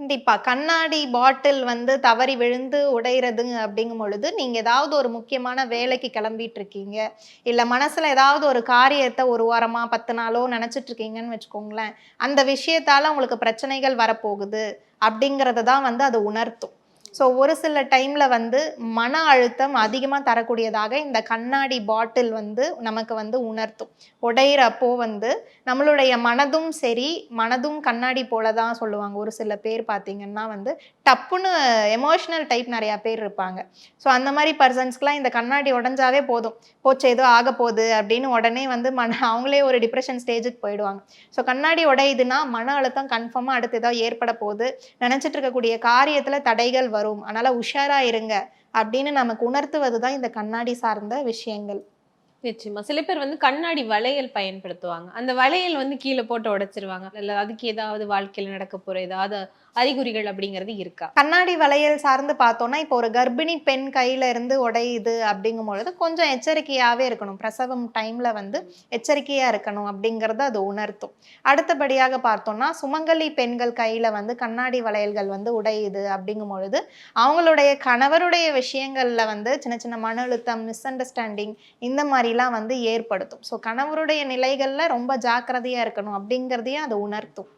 கண்டிப்பா. கண்ணாடி பாட்டில் வந்து தவறி விழுந்து உடையிறது அப்படிங்கும் பொழுது நீங்க ஏதாவது ஒரு முக்கியமான வேலைக்கு கிளம்பிட்டு இருக்கீங்க. இல்ல மனசுல ஏதாவது ஒரு காரியத்தை ஒரு வாரமா பத்து நாளோ நினைச்சிட்டு இருக்கீங்கன்னு வச்சுக்கோங்களேன். அந்த விஷயத்தால உங்களுக்கு பிரச்சனைகள் வரப்போகுது அப்படிங்கறத தான் வந்து அது உணர்த்தும். ஸோ ஒரு சில டைமில் வந்து மன அழுத்தம் அதிகமாக தரக்கூடியதாக இந்த கண்ணாடி பாட்டில் வந்து நமக்கு வந்து உணர்த்தும். உடையிறப்போ வந்து நம்மளுடைய மனதும் சரி மனதும் கண்ணாடி போல தான் சொல்லுவாங்க. ஒரு சில பேர் பார்த்தீங்கன்னா வந்து டப்புன்னு எமோஷ்னல் டைப் நிறையா பேர் இருப்பாங்க. ஸோ அந்த மாதிரி பர்சன்ஸ்க்குலாம் இந்த கண்ணாடி உடஞ்சாவே போதும். போச்சு ஏதோ ஆக போகுது அப்படின்னு உடனே வந்து மன அவங்களே ஒரு டிப்ரெஷன் ஸ்டேஜுக்கு போயிடுவாங்க. ஸோ கண்ணாடி உடையுதுன்னா மன அழுத்தம் கன்ஃபார்மாக அடுத்து ஏதோ ஏற்பட போகுது. நினச்சிட்டு இருக்கக்கூடிய காரியத்தில் தடைகள் வரும். அதனால் உஷாராக இருங்க. அப்படின்னு நமக்கு உணர்த்துவது தான் இந்த கண்ணாடி சார்ந்த விஷயங்கள். நிச்சயமா. சில பேர் வந்து கண்ணாடி வளையல் பயன்படுத்துவாங்க. அந்த வளையல் வந்து கீழே போட்டு உடைச்சிருவாங்க. இல்ல அதுக்கு ஏதாவது வாழ்க்கையில நடக்க போற ஏதாவது அறிகுறிகள் அப்படிங்கிறது இருக்கா? கண்ணாடி வளையல் சார்ந்து பார்த்தோம்னா இப்போ ஒரு கர்ப்பிணி பெண் கையில இருந்து உடையுது அப்படிங்கும் பொழுது கொஞ்சம் எச்சரிக்கையாவே இருக்கணும். பிரசவம் டைம்ல வந்து எச்சரிக்கையா இருக்கணும் அப்படிங்கறத அது உணர்த்தும். அடுத்தபடியாக பார்த்தோம்னா சுமங்கலி பெண்கள் கையில வந்து கண்ணாடி வளையல்கள் வந்து உடையுது அப்படிங்கும் பொழுது அவங்களுடைய கணவருடைய விஷயங்கள்ல வந்து சின்ன சின்ன மன அழுத்தம் மிஸ் அண்டர்ஸ்டாண்டிங் இந்த மாதிரி மாதிரிலாம் வந்து ஏற்படுத்தும். ஸோ கணவருடைய நிலைகளில் ரொம்ப ஜாக்கிரதையாக இருக்கணும் அப்படிங்கிறதையும் அது உணர்த்தும்.